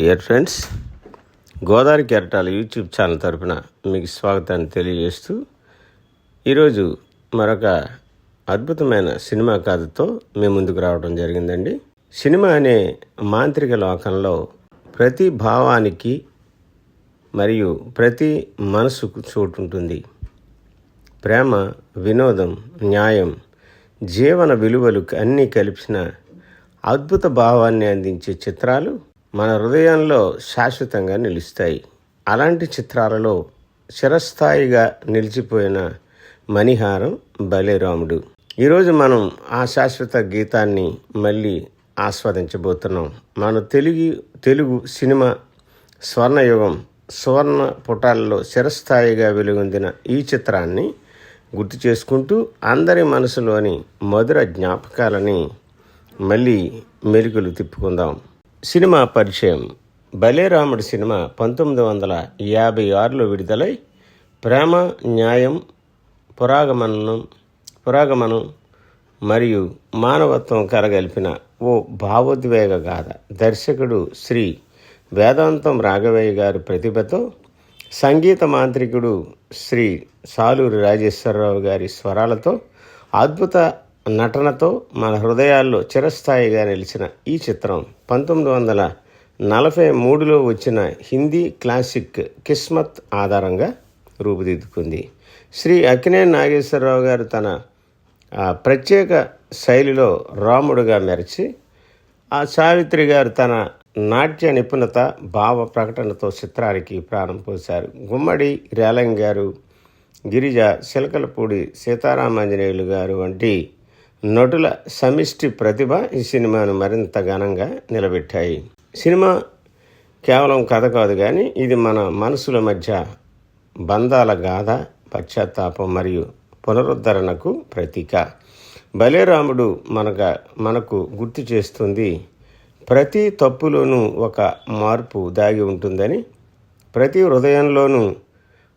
Dear friends Godavari కెరటాల YouTube channel తరపున మీకు స్వాగతాన్ని తెలియజేస్తూ ఈరోజు మరొక అద్భుతమైన సినిమా కథతో మేము ముందుకు రావడం జరిగిందండి. సినిమా అనే మాంత్రిక లోకంలో ప్రతి భావానికి మరియు ప్రతి మనసుకు చోటు ఉంటుంది. ప్రేమ వినోదం న్యాయం జీవన విలువలు అన్నీ కలిపిన అద్భుత భావాన్ని అందించే చిత్రాలు మన హృదయంలో శాశ్వతంగా నిలుస్తాయి. అలాంటి చిత్రాలలో చిరస్థాయిగా నిలిచిపోయిన మణిహారం బలేరాముడు. ఈరోజు మనం ఆ శాశ్వత గీతాన్ని మళ్ళీ ఆస్వాదించబోతున్నాం. మన తెలుగు తెలుగు సినిమా స్వర్ణయుగం సువర్ణ పుటాల్లో చిరస్థాయిగా వెలుగొందిన ఈ చిత్రాన్ని గుర్తు చేసుకుంటూ అందరి మనసులోని మధుర జ్ఞాపకాలని మళ్ళీ మెరుగులు తిప్పుకుందాం. సినిమా పరిచయం. బలేరాముడి సినిమా పంతొమ్మిది వందల యాభై ఆరులో విడుదలై ప్రేమ న్యాయం పురాగమనం పురాగమనం మరియు మానవత్వం కలగలిపిన ఓ భావోద్వేగ గాథ. దర్శకుడు శ్రీ వేదాంతం రాఘవయ్య గారి ప్రతిభతో సంగీత మాంత్రికుడు శ్రీ సాలూరి రాజేశ్వరరావు గారి స్వరాలతో అద్భుత నటనతో మన హృదయాల్లో చిరస్థాయిగా నిలిచిన ఈ చిత్రం పంతొమ్మిది వందల నలభై మూడులో వచ్చిన హిందీ క్లాసిక్ కిస్మత్ ఆధారంగా రూపుదిద్దుకుంది. శ్రీ అక్కినే నాగేశ్వరరావు గారు తన ప్రత్యేక శైలిలో రాముడుగా మెరిచి ఆ సావిత్రి గారు తన నాట్య నిపుణత భావ ప్రకటనతో చిత్రానికి ప్రాణం పోశారు. గుమ్మడి రేలంగ్ గారు గిరిజ శిలకలపూడి సీతారామాంజనేయులు గారు వంటి నటుల సమిష్టి ప్రతిభ ఈ సినిమాను మరింత ఘనంగా నిలబెట్టాయి. సినిమా కేవలం కథ కాదు కానీ ఇది మన మనసుల మధ్య బంధాల గాథ పశ్చాత్తాపం మరియు పునరుద్ధరణకు ప్రతీక. బలేరాముడు మనక మనకు గుర్తు చేస్తుంది ప్రతి తప్పులోనూ ఒక మార్పు దాగి ఉంటుందని ప్రతి హృదయంలోనూ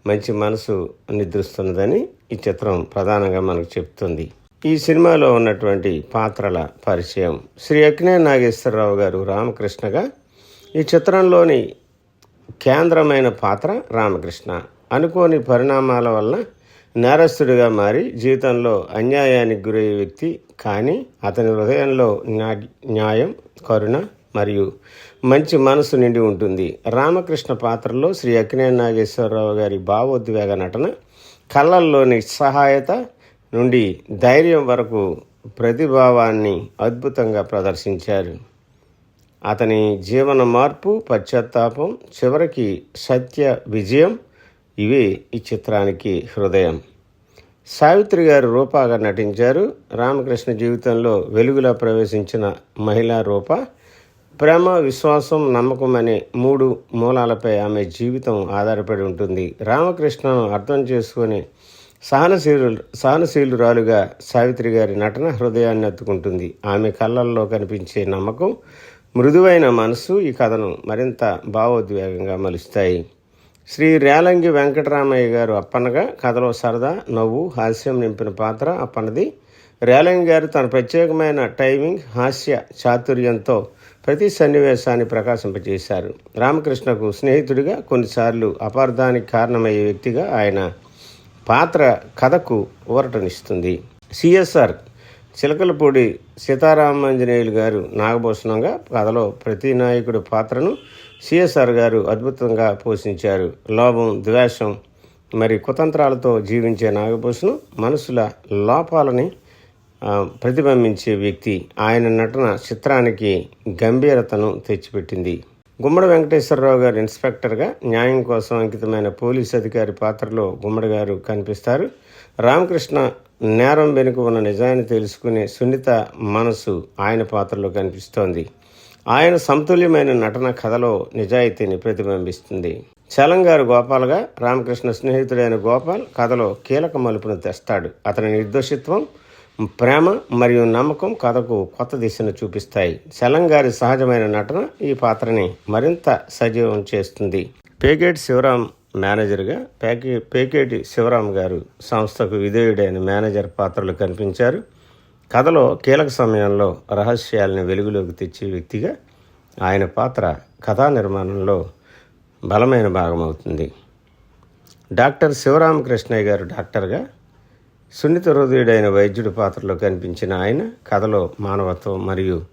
మంచి మనసు నిద్రిస్తున్నదని ఈ చిత్రం ప్రధానంగా మనకు చెప్తుంది. ఈ సినిమాలో ఉన్నటువంటి పాత్రల పరిచయం శ్రీ అక్నే నాగేశ్వరరావు గారు రామకృష్ణగా ఈ చిత్రంలోని కేంద్రమైన పాత్ర రామకృష్ణ. అనుకోని పరిణామాల వల్ల నేరస్తుడిగా మారి జీవితంలో అన్యాయానికి గురయ్యే వ్యక్తి కానీ అతని హృదయంలో న్యాయం కరుణ మరియు మంచి మనసు నిండి ఉంటుంది. రామకృష్ణ పాత్రలో శ్రీ అక్కినే నాగేశ్వరరావు గారి భావోద్వేగ నటన కళ్ళల్లోని సహాయత నుండి ధైర్యం వరకు ప్రతిభావాన్ని అద్భుతంగా ప్రదర్శించారు. అతని జీవన మార్పు పశ్చాత్తాపం చివరికి సత్య విజయం ఇవే ఈ చిత్రానికి హృదయం. సావిత్రి గారు రూపాగా నటించారు. రామకృష్ణ జీవితంలో వెలుగులా ప్రవేశించిన మహిళా రూప. ప్రేమ విశ్వాసం నమ్మకం అనే మూడు మూలాలపై ఆమె జీవితం ఆధారపడి ఉంటుంది. రామకృష్ణను అర్థం చేసుకొని సహనశీలు సహనశీలురాలుగా సావిత్రి గారి నటన హృదయాన్ని అత్తుకుంటుంది ఆమె కళ్ళల్లో కనిపించే నమ్మకం మృదువైన మనసు ఈ కథను మరింత భావోద్వేగంగా మలుస్తాయి. శ్రీ రేలంగి వెంకటరామయ్య గారు అప్పన్నగా కథలో సరదా నవ్వు హాస్యం నింపిన పాత్ర అప్పన్నది. రేలంగి గారు తన ప్రత్యేకమైన టైమింగ్ హాస్య చాతుర్యంతో ప్రతి సన్నివేశాన్ని ప్రకాశింపజేశారు. రామకృష్ణకు స్నేహితుడిగా కొన్నిసార్లు అపార్థానికి కారణమయ్యే వ్యక్తిగా ఆయన పాత్ర కథకు ఊరటనిస్తుంది. సిఎస్ఆర్ చిలకలపూడి సీతారామాంజనేయులు గారు నాగభూషణంగా కథలో ప్రతి నాయకుడి పాత్రను సిఎస్ఆర్ గారు అద్భుతంగా పోషించారు. లోభం ద్వేషం మరి కుతంత్రాలతో జీవించే నాగభూషణం మనసుల లోపాలని ప్రతిబింబించే వ్యక్తి. ఆయన నటన చిత్రానికి గంభీరతను తెచ్చిపెట్టింది. గుమ్మడి వెంకటేశ్వరరావు గారు ఇన్స్పెక్టర్గా న్యాయం కోసం అంకితమైన పోలీస్ అధికారి పాత్రలో గుమ్మడి గారు కనిపిస్తారు. రామకృష్ణ నేరం వెనుక ఉన్న నిజాన్ని తెలుసుకునే సున్నిత మనసు ఆయన పాత్రలో కనిపిస్తోంది. ఆయన సమతుల్యమైన నటన కథలో నిజాయితీని ప్రతిబింబిస్తుంది. చలంగారు గోపాల్గా రామకృష్ణ స్నేహితుడైన గోపాల్ కథలో కీలక మలుపును తెస్తాడు. అతని నిర్దోషిత్వం ప్రేమ మరియు నమ్మకం కథకు కొత్త దిశను చూపిస్తాయి. చలంగారి సహజమైన నటన ఈ పాత్రని మరింత సజీవం చేస్తుంది. పేకేటి శివరాం మేనేజర్గా పేకే పేకేటి శివరాం గారు సంస్థకు విధేయుడైన మేనేజర్ పాత్రలు కనిపించారు. కథలో కీలక సమయంలో రహస్యాలను వెలుగులోకి తెచ్చే వ్యక్తిగా ఆయన పాత్ర కథా నిర్మాణంలో బలమైన భాగమవుతుంది. డాక్టర్ శివరామకృష్ణయ్య గారు డాక్టర్గా సున్నిత హృదయుడైన వైద్యుడి పాత్రలో కనిపించిన ఆయన కథలో మానవత్వం మరియు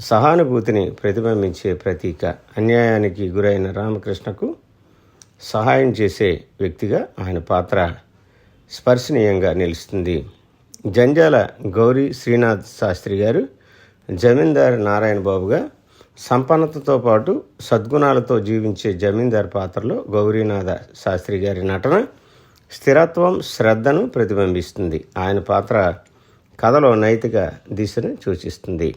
సహానుభూతిని ప్రతిబింబించే ప్రతీక. అన్యాయానికి గురైన రామకృష్ణకు సహాయం చేసే వ్యక్తిగా ఆయన పాత్ర స్పర్శనీయంగా నిలుస్తుంది. జంజాల గౌరీ శ్రీనాథ్ శాస్త్రి గారు జమీందార్ నారాయణ బాబుగా సంపన్నతతో పాటు సద్గుణాలతో జీవించే జమీందార్ పాత్రలో గౌరీనాథ శాస్త్రి గారి నటన స్థిరత్వం శ్రద్ధను ప్రతిబింబిస్తుంది. ఆయన పాత్ర కథలో నైతిక దిశను సూచిస్తుంది.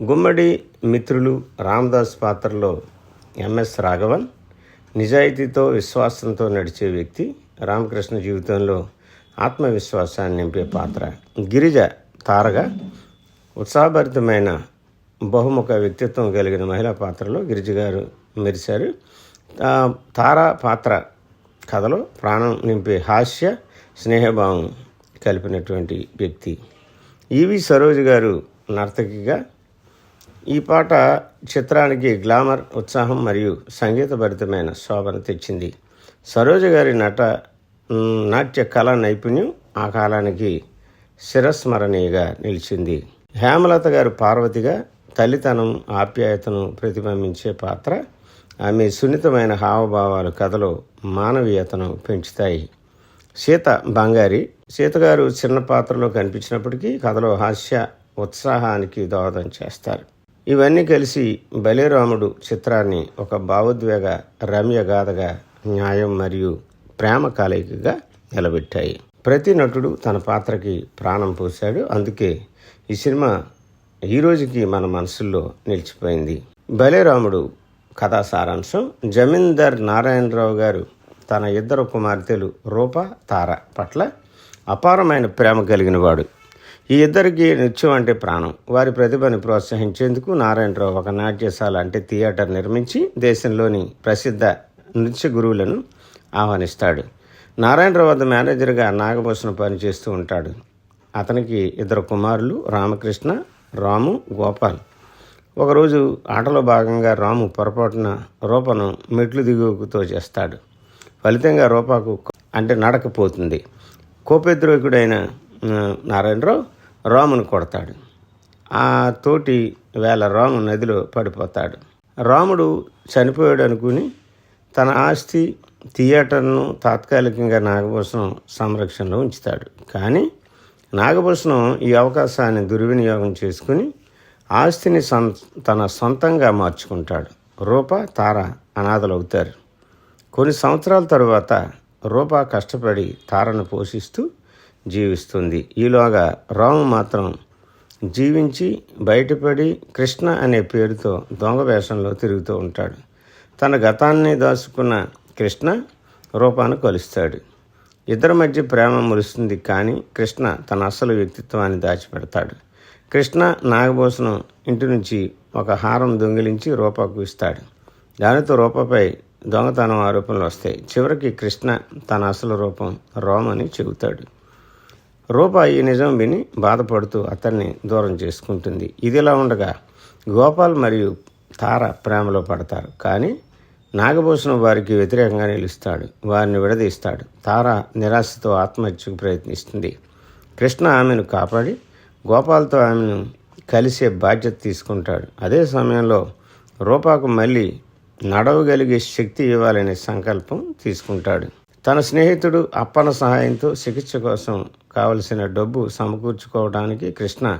గుమ్మడి మిత్రులు రామదాస్ పాత్రలో ఎంఎస్ రాఘవన్ నిజాయితీతో విశ్వాసంతో నడిచే వ్యక్తి రామకృష్ణ జీవితంలో ఆత్మవిశ్వాసాన్ని నింపే పాత్ర. గిరిజ తారగా ఉత్సాహభరితమైన బహుముఖ వ్యక్తిత్వం కలిగిన మహిళా పాత్రలో గిరిజ గారు మెరిశారు. తారా పాత్ర కథలో ప్రాణం నింపే హాస్య స్నేహభావం కలిపినటువంటి వ్యక్తి. ఈవి సరోజ్ గారు నర్తకిగా ఈ పాట చిత్రానికి గ్లామర్ ఉత్సాహం మరియు సంగీతభరితమైన శోభను తెచ్చింది. సరోజ గారి నట నాట్య కళా నైపుణ్యం ఆ కాలానికి శిరస్మరణీయగా నిలిచింది. హేమలత గారు పార్వతిగా తల్లితనం ఆప్యాయతను ప్రతిబింబించే పాత్ర ఆమె సున్నితమైన హావభావాలు కథలు మానవీయతను పెంచుతాయి. సీత బంగారి. సీత గారు చిన్న పాత్రలో కనిపించినప్పటికీ కథలో హాస్య ఉత్సాహానికి దోహదం చేస్తారు. ఇవన్నీ కలిసి బలిరాముడు చిత్రాన్ని ఒక భావోద్వేగ రమ్య గాథగా న్యాయం మరియు ప్రేమ కలయికగా నిలబెట్టాయి. ప్రతి నటుడు తన పాత్రకి ప్రాణం పోశాడు. అందుకే ఈ సినిమా ఈ రోజుకి మన మనసుల్లో నిలిచిపోయింది. బలేరాముడు కథా సారాంశం. జమీందార్ నారాయణరావు గారు తన ఇద్దరు కుమార్తెలు రూప తార పట్ల అపారమైన ప్రేమ కలిగిన వాడు. ఈ ఇద్దరికి నృత్యం అంటే ప్రాణం. వారి ప్రతిభను ప్రోత్సహించేందుకు నారాయణరావు ఒక నాట్యశాల అంటే థియేటర్ నిర్మించి దేశంలోని ప్రసిద్ధ నృత్య గురువులను ఆహ్వానిస్తాడు. నారాయణరావు వద్ద మేనేజర్గా నాగభూషణ పనిచేస్తూ ఉంటాడు. అతనికి ఇద్దరు కుమారులు రామకృష్ణ రాము గోపాల్. ఒకరోజు ఆటలో భాగంగా రాము పొరపాటున రూపను మెట్లు దిగువకుతో చేస్తాడు ఫలితంగా రూపాకు అంటే నడకపోతుంది. కోపేద్రోహికుడైన నారాయణరావు రామును కొడతాడు. ఆ తోటి వేళ రాము నదిలో పడిపోతాడు. రాముడు చనిపోయాడు అనుకుని తన ఆస్తి థియేటర్ను తాత్కాలికంగా నాగభూషణం సంరక్షణలో ఉంచుతాడు. కానీ నాగభూషణం ఈ అవకాశాన్ని దుర్వినియోగం చేసుకుని ఆస్తిని సం తన సొంతంగా మార్చుకుంటాడు. రూప తార అనాథలవుతారు కొన్ని సంవత్సరాల తరువాత రూప కష్టపడి తారను పోషిస్తూ జీవిస్తుంది. ఈలోగా రాము మాత్రం జీవించి బయటపడి కృష్ణ అనే పేరుతో దొంగ వేషంలో తిరుగుతూ ఉంటాడు. తన గతాన్ని దాచుకున్న కృష్ణ రూపాను కలుస్తాడు. ఇద్దరి మధ్య ప్రేమ ములుస్తుంది కానీ కృష్ణ తన అసలు వ్యక్తిత్వాన్ని దాచిపెడతాడు. కృష్ణ నాగభూషణం ఇంటి నుంచి ఒక హారం దొంగిలించి రూపాకు ఇస్తాడు. దానితో రూపపై దొంగతనం ఆరోపణలు వస్తాయి. చివరికి కృష్ణ తన అసలు రూపం రోమని చెబుతాడు. రూప ఈ నిజం విని బాధపడుతూ అతన్ని దూరం చేసుకుంటుంది. ఇదిలా ఉండగా గోపాల్ మరియు తార ప్రేమలో పడతారు. కానీ నాగభూషణం వారికి వ్యతిరేకంగా నిలుస్తాడు. వారిని విడదీస్తాడు. తార నిరాశతో ఆత్మహత్యకు ప్రయత్నిస్తుంది. కృష్ణ ఆమెను కాపాడి గోపాల్తో ఆమెను కలిసే బాధ్యత తీసుకుంటాడు. అదే సమయంలో రూపాకు మళ్ళీ నడవగలిగే శక్తి ఇవ్వాలనే సంకల్పం తీసుకుంటాడు. తన స్నేహితుడు అప్పన సహాయంతో చికిత్స కోసం కావలసిన డబ్బు సమకూర్చుకోవడానికి కృష్ణ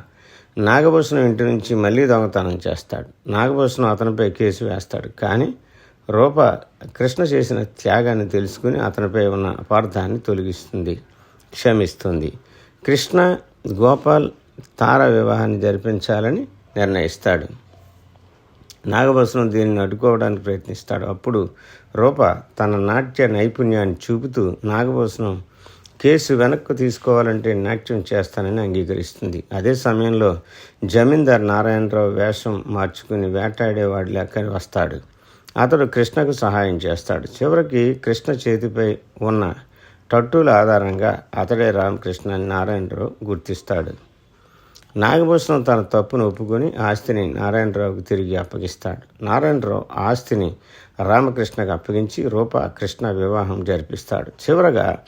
నాగభూషణం ఇంటి నుంచి మళ్ళీ దొంగతనం చేస్తాడు. నాగభూషణం అతనిపై కేసు వేస్తాడు. కానీ రూప కృష్ణ చేసిన త్యాగాన్ని తెలుసుకుని అతనిపై ఉన్న అపార్థాన్ని తొలగిస్తుంది క్షమిస్తుంది. కృష్ణ గోపాల్ తార వివాహాన్ని జరిపించాలని నిర్ణయిస్తాడు. నాగభూషణం దీనిని అడ్డుకోవడానికి ప్రయత్నిస్తాడు. అప్పుడు రూప తన నాట్య నైపుణ్యాన్ని చూపుతూ నాగభూషణం కేసు వెనక్కు తీసుకోవాలంటే నాట్యం చేస్తానని అంగీకరిస్తుంది. అదే సమయంలో జమీందార్ నారాయణరావు వేషం మార్చుకుని వేటాడేవాడు లెక్క వస్తాడు. అతడు కృష్ణకు సహాయం చేస్తాడు. చివరికి కృష్ణ చేతిపై ఉన్న టట్టుల ఆధారంగా అతడే రామకృష్ణ అని నారాయణరావు గుర్తిస్తాడు. నాగభూషణం తన తప్పును ఒప్పుకొని ఆస్తిని నారాయణరావుకు తిరిగి అప్పగిస్తాడు. నారాయణరావు ఆస్తిని రామకృష్ణకు అప్పగించి రూప కృష్ణ వివాహం జరిపిస్తాడు. చివరగా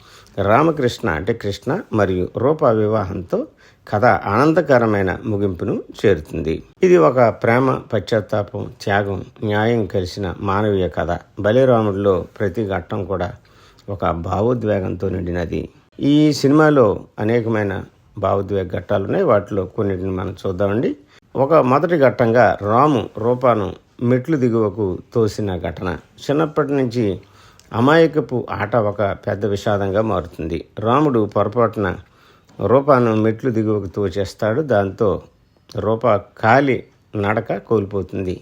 రామకృష్ణ అంటే కృష్ణ మరియు రూప వివాహంతో కథ ఆనందకరమైన ముగింపును చేరుతుంది. ఇది ఒక ప్రేమ పశ్చాత్తాపం త్యాగం న్యాయం కలిసిన మానవీయ కథ. బలిరాముడిలో ప్రతి ఘట్టం కూడా ఒక భావోద్వేగంతో నిండినది. ఈ సినిమాలో అనేకమైన భావోద్వేగ ఘట్టాలు ఉన్నాయి. వాటిలో కొన్నిటిని మనం చూద్దామండి. ఒక మొదటి ఘట్టంగా రాము రూపాను మెట్లు దిగువకు తోసిన ఘటన. చిన్నప్పటి నుంచి అమాయకపు ఆట ఒక పెద్ద విషాదంగా మారుతుంది. రాముడు పొరపాటున రూపాను మెట్లు దిగువకు తోచేస్తాడు. దాంతో రూప కాలి నడక కోల్పోతుంది.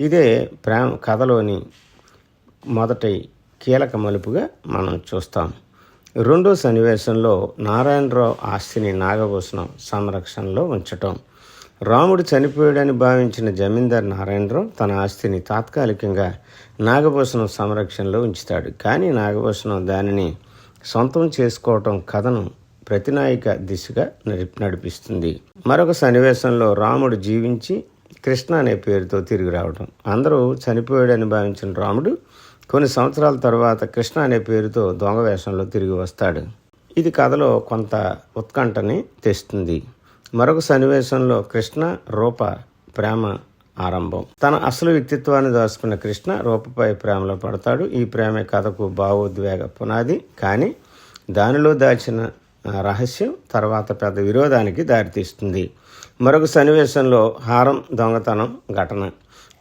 ఇదే ప్రేమ కథలోని మొదటి కీలక మలుపుగా మనం చూస్తాం. రెండో సన్నివేశంలో నారాయణరావు ఆస్తిని నాగభూషణం సంరక్షణలో ఉంచటం. రాముడు చనిపోయాడని భావించిన జమీందార్ నారాయణరావు తన ఆస్తిని తాత్కాలికంగా నాగభూషణం సంరక్షణలో ఉంచుతాడు. కానీ నాగభూషణం దానిని సొంతం చేసుకోవటం కథను ప్రతినాయక దిశగా నడిపిస్తుంది. మరొక సన్నివేశంలో రాముడు జీవించి కృష్ణ అనే పేరుతో తిరిగి రావడం అందరూ చనిపోయాడని భావించిన రాముడు కొన్ని సంవత్సరాల తర్వాత కృష్ణ అనే పేరుతో దొంగ వేషంలో తిరిగి వస్తాడు. ఇది కథలో కొంత ఉత్కంఠని తెస్తుంది. మరొక సన్నివేశంలో కృష్ణ రూప ప్రేమ ఆరంభం. తన అసలు వ్యక్తిత్వాన్ని దాచుకున్న కృష్ణ రూపపై ప్రేమలో పడతాడు. ఈ ప్రేమ కథకు భావోద్వేగ పునాది. కానీ దానిలో దాచిన రహస్యం తర్వాత పెద్ద విరోధానికి దారితీస్తుంది. మరొక సన్నివేశంలో హారం దొంగతనం ఘటన.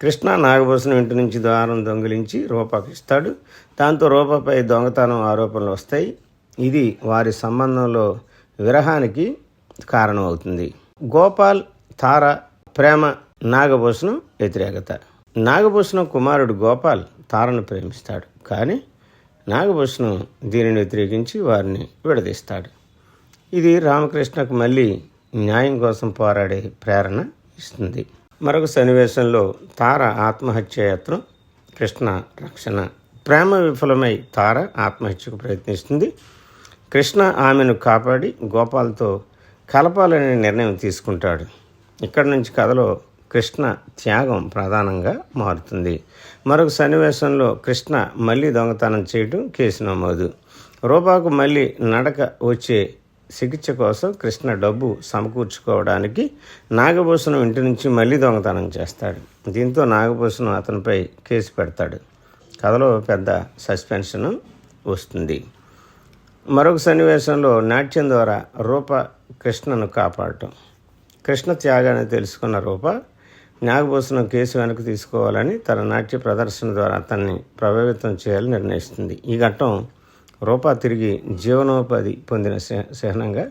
కృష్ణ నాగభూషణం ఇంటి నుంచి ద్వారం దొంగిలించి రూపాకి ఇస్తాడు. దాంతో రూపపై దొంగతనం ఆరోపణలు వస్తాయి. ఇది వారి సంబంధంలో విరహానికి కారణమవుతుంది. గోపాల్ తార ప్రేమ నాగభూషణం వ్యతిరేకత. నాగభూషణం కుమారుడు గోపాల్ తారను ప్రేమిస్తాడు. కానీ నాగభూషణం దీనిని వ్యతిరేకించి వారిని విడదీస్తాడు. ఇది రామకృష్ణకు మళ్ళీ న్యాయం కోసం పోరాడే ప్రేరణ ఇస్తుంది. మరొక సన్నివేశంలో తార ఆత్మహత్య యత్నం కృష్ణ రక్షణ. ప్రేమ విఫలమై తార ఆత్మహత్యకు ప్రయత్నిస్తుంది. కృష్ణ ఆమెను కాపాడి గోపాల్తో కలపాలనే నిర్ణయం తీసుకుంటాడు. ఇక్కడి నుంచి కథలో కృష్ణ త్యాగం ప్రధానంగా మారుతుంది. మరొక సన్నివేశంలో కృష్ణ మళ్ళీ దొంగతనం చేయడం కేసు నమోదు. రూపాకు మళ్ళీ నడక వచ్చే చికిత్స కోసం కృష్ణ డబ్బు సమకూర్చుకోవడానికి నాగభూషణం ఇంటి నుంచి మళ్ళీ దొంగతనం చేస్తాడు. దీంతో నాగభూషణం అతనిపై కేసు పెడతాడు. కథలో పెద్ద సస్పెన్షన్ వస్తుంది. మరొక సన్నివేశంలో నాట్యం ద్వారా రూప కృష్ణను కాపాడటం. కృష్ణ త్యాగాన్ని తెలుసుకున్న రూప నాగభూషణం కేసు వెనక్కి తీసుకోవాలని తన నాట్య ప్రదర్శన ద్వారా అతన్ని ప్రభావితం చేయాలని నిర్ణయిస్తుంది. ఈ ఘట్టం రూపా తిరిగి జీవనోపాధి పొందిన చిహ్నంగా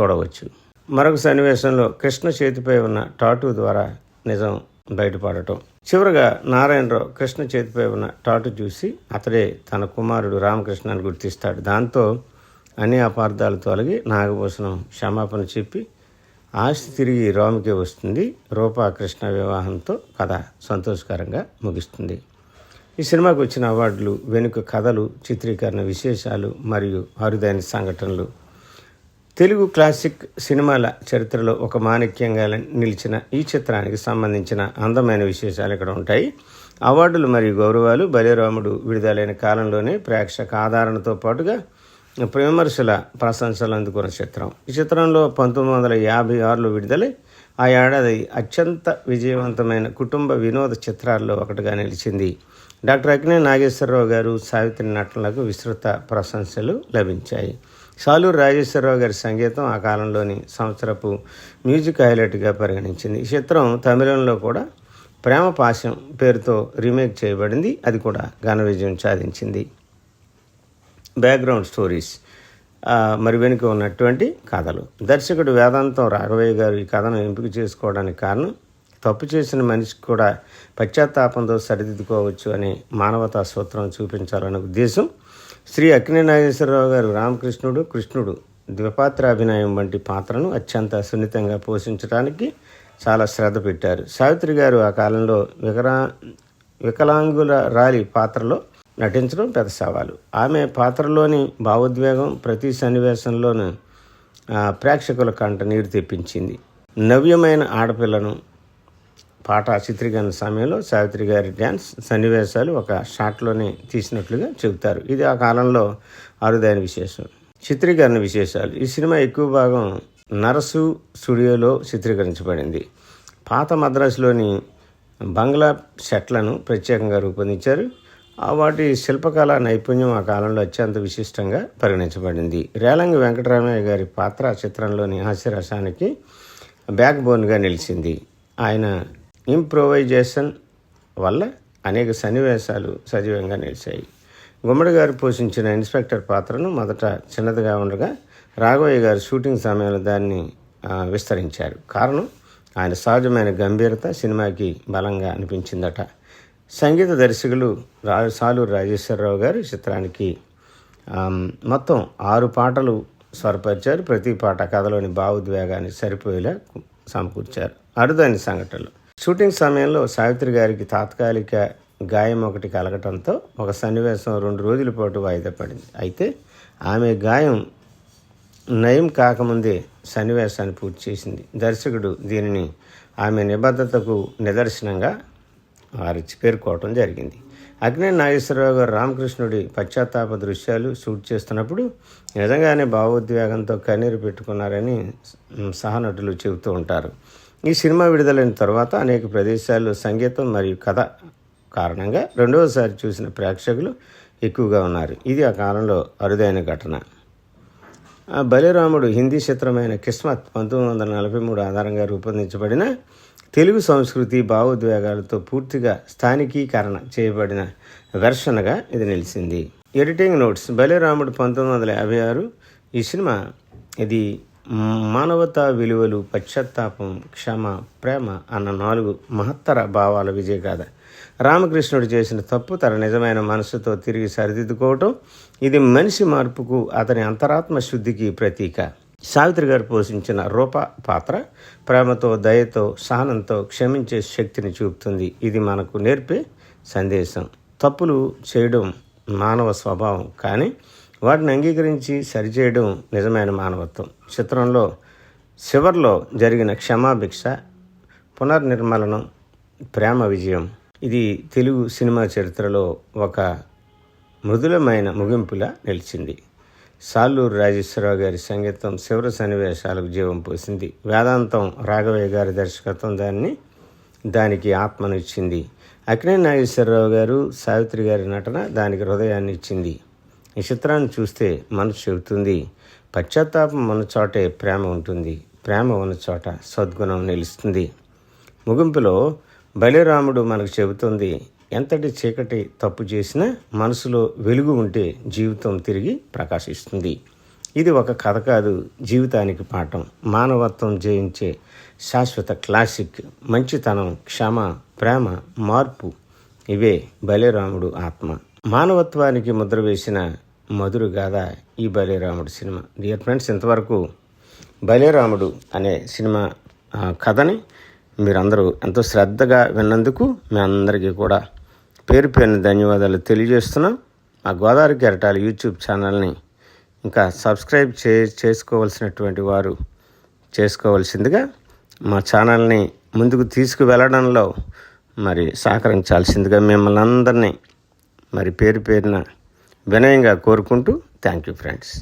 చూడవచ్చు. మరొక సన్నివేశంలో కృష్ణ చేతిపై ఉన్న టాటూ ద్వారా నిజం బయటపడటం. చివరగా నారాయణరావు కృష్ణ చేతిపై ఉన్న టాటు చూసి అతడే తన కుమారుడు రామకృష్ణని గుర్తిస్తాడు. దాంతో అన్ని అపార్థాలు తొలగి నాగభూషణం క్షమాపణ చెప్పి ఆస్తి తిరిగి రాముకే వస్తుంది. రూపా కృష్ణ వివాహంతో కథ సంతోషకరంగా ముగిస్తుంది. ఈ సినిమాకు వచ్చిన అవార్డులు వెనుక కథలు చిత్రీకరణ విశేషాలు మరియు అరుదైన సంఘటనలు. తెలుగు క్లాసిక్ సినిమాల చరిత్రలో ఒక మాణిక్యంగా నిలిచిన ఈ చిత్రానికి సంబంధించిన అందమైన విశేషాలు ఇక్కడ ఉంటాయి. అవార్డులు మరియు గౌరవాలు బలిరాముడు విడుదలైన కాలంలోనే ప్రేక్షక ఆదరణతో పాటుగా విమర్శల ప్రశంసలు అందుకున్న చిత్రం. ఈ చిత్రంలో పంతొమ్మిది వందల యాభై ఆరులో విడుదలై ఆ ఏడాది అత్యంత విజయవంతమైన కుటుంబ వినోద చిత్రాల్లో ఒకటిగా నిలిచింది. డాక్టర్ అక్కినే నాగేశ్వరరావు గారు సావిత్రి నటనలకు విస్తృత ప్రశంసలు లభించాయి. సాలూరు రాజేశ్వరరావు గారి సంగీతం ఆ కాలంలోని సంవత్సరపు మ్యూజిక్ హైలైట్గా పరిగణించింది. ఈ చిత్రం తమిళంలో కూడా ప్రేమ పాశం పేరుతో రీమేక్ చేయబడింది. అది కూడా ఘన విజయం సాధించింది. Background stories. మరి వెనుక ఉన్నటువంటి కథలు. దర్శకుడు వేదాంతం రాఘవయ్య గారు ఈ కథను ఎంపిక చేసుకోవడానికి కారణం తప్పు చేసిన మనిషి కూడా పశ్చాత్తాపంతో సరిదిద్దుకోవచ్చు అనే మానవతా సూత్రం చూపించాలనే ఉద్దేశం. శ్రీ అగ్నినాగేశ్వరరావు గారు రామకృష్ణుడు కృష్ణుడు ద్విపాత్రాభినయం వంటి పాత్రను అత్యంత సున్నితంగా పోషించడానికి చాలా శ్రద్ధ పెట్టారు. సావిత్రి గారు ఆ కాలంలో వికరా వికలాంగుల రాలి పాత్రలో నటించడం పెద్ద సవాలు. ఆమె పాత్రలోని భావోద్వేగం ప్రతి సన్నివేశంలోనూ ప్రేక్షకుల కంట నీరు తెప్పించింది. నవ్యమైన ఆడపిల్లను పాట చిత్రీకరణ సమయంలో సావిత్రి గారి డ్యాన్స్ సన్నివేశాలు ఒక షాట్లోనే తీసినట్లుగా చెబుతారు. ఇది ఆ కాలంలో అరుదైన విశేషం. చిత్రీకరణ విశేషాలు. ఈ సినిమా ఎక్కువ భాగం నరసు స్టూడియోలో చిత్రీకరించబడింది. పాత మద్రాసులోని బంగ్లా సెట్లను ప్రత్యేకంగా రూపొందించారు. వాటి శిల్పకళా నైపుణ్యం ఆ కాలంలో అత్యంత విశిష్టంగా పరిగణించబడింది. రేలంగి వెంకటరామయ్య గారి పాత్ర చిత్రంలోని హాస్యరసానికి బ్యాక్ బోన్గా నిలిచింది. ఆయన ఇంప్రొవైజేషన్ వల్ల అనేక సన్నివేశాలు సజీవంగా నిలిచాయి. గుమ్మడి గారు పోషించిన ఇన్స్పెక్టర్ పాత్రను మొదట చిన్నదిగా ఉండగా రాఘవయ్య గారు షూటింగ్ సమయంలో దాన్ని విస్తరించారు. కారణం ఆయన సహజమైన గంభీరత సినిమాకి బలంగా అనిపించిందట. సంగీత దర్శకులు రా సాలూరు రాజేశ్వరరావు గారు చిత్రానికి మొత్తం ఆరు పాటలు స్వరపరిచారు. ప్రతి పాట కథలోని భావోద్వేగాన్ని సరిపోయేలా సమకూర్చారు. అరుదైన సంఘటనలు. షూటింగ్ సమయంలో సావిత్రి గారికి తాత్కాలిక గాయం ఒకటి కలగటంతో ఒక సన్నివేశం రెండు రోజుల పాటు వాయిదా పడింది. అయితే ఆమె గాయం నయం కాకముందే సన్నివేశాన్ని పూర్తి చేసింది. దర్శకుడు దీనిని ఆమె నిబద్ధతకు నిదర్శనంగా వారి పేర్కోవటం జరిగింది. అగ్ని నాగేశ్వరరావు గారు రామకృష్ణుడి పశ్చాత్తాప దృశ్యాలు షూట్ చేస్తున్నప్పుడు నిజంగానే భావోద్వేగంతో కన్నీరు పెట్టుకున్నారని సహనటులు చెబుతూ ఉంటారు. ఈ సినిమా విడుదలైన తర్వాత అనేక ప్రదేశాల్లో సంగీతం మరియు కథ కారణంగా రెండవసారి చూసిన ప్రేక్షకులు ఎక్కువగా ఉన్నారు. ఇది ఆ కాలంలో అరుదైన ఘటన. ఆ బలిరాముడు హిందీ చిత్రమైన కిస్మత్ పంతొమ్మిది వందల నలభై మూడు ఆధారంగా రూపొందించబడిన తెలుగు సంస్కృతి భావోద్వేగాలతో పూర్తిగా స్థానికీకరణ చేయబడిన వెర్షన్గా ఇది నిలిచింది. Editing notes. బలిరాముడు పంతొమ్మిది వందల యాభై ఆరు ఈ సినిమా ఇది మానవతా విలువలు పశ్చాత్తాపం క్షమ ప్రేమ అన్న నాలుగు మహత్తర భావాల విజయగాథ. రామకృష్ణుడు చేసిన తప్పు తన నిజమైన మనసుతో తిరిగి సరిదిద్దుకోవటం ఇది మనిషి మార్పుకు అతని అంతరాత్మ శుద్ధికి ప్రతీక. సావిత్రి గారు పోషించిన రూప పాత్ర ప్రేమతో దయతో సహనంతో క్షమించే శక్తిని చూపుతుంది. ఇది మనకు నేర్పే సందేశం. తప్పులు చేయడం మానవ స్వభావం కానీ వాటిని అంగీకరించి సరిచేయడం నిజమైన మానవత్వం. చిత్రంలో శివర్లో జరిగిన క్షమాభిక్ష పునర్నిర్మలనం ప్రేమ విజయం. ఇది తెలుగు సినిమా చరిత్రలో ఒక మృదులమైన ముగింపులా నిలిచింది. సాలూరు రాజేశ్వరరావు గారి సంగీతం శివర సన్నివేశాలకు జీవం పోసింది. వేదాంతం రాఘవయ్య గారి దర్శకత్వం దాన్ని దానికి ఆత్మను ఇచ్చింది అక్కినే నాగేశ్వరరావు గారు సావిత్రి గారి నటన దానికి హృదయాన్ని ఇచ్చింది నక్షత్రాన్ని చూస్తే మనసు చెబుతుంది. పశ్చాత్తాపం ఉన్న చోటే ప్రేమ ఉంటుంది. ప్రేమ ఉన్న చోట సద్గుణం నిలుస్తుంది. ముగింపులో బలిరాముడు మనకు చెబుతుంది ఎంతటి చీకటి తప్పు చేసినా మనసులో వెలుగు ఉంటే జీవితం తిరిగి ప్రకాశిస్తుంది. ఇది ఒక కథ కాదు జీవితానికి పాఠం. మానవత్వం జయించే శాశ్వత క్లాసిక్ మంచితనం క్షమ ప్రేమ మార్పు ఇవే బలిరాముడు ఆత్మ. మానవత్వానికి ముద్ర వేసిన మధురు గాథ ఈ బలిరాముడు సినిమా. డియర్ ఫ్రెండ్స్ ఇంతవరకు బలిరాముడు అనే సినిమా కథని మీరందరూ ఎంతో శ్రద్ధగా విన్నందుకు మీ అందరికీ కూడా పేరు పేరున ధన్యవాదాలు తెలియజేస్తున్నాం. మా గోదావరి కెరటాల యూట్యూబ్ ఛానల్ని ఇంకా సబ్స్క్రైబ్ చే చేసుకోవలసినటువంటి వారు చేసుకోవాల్సిందిగా మా ఛానల్ని ముందుకు తీసుకువెళ్ళడంలో మరి సహకరించాల్సిందిగా మిమ్మల్ని అందరినీ మరి పేరు పేరున వినయంగా కోరుకుంటూ థ్యాంక్ యూ ఫ్రెండ్స్.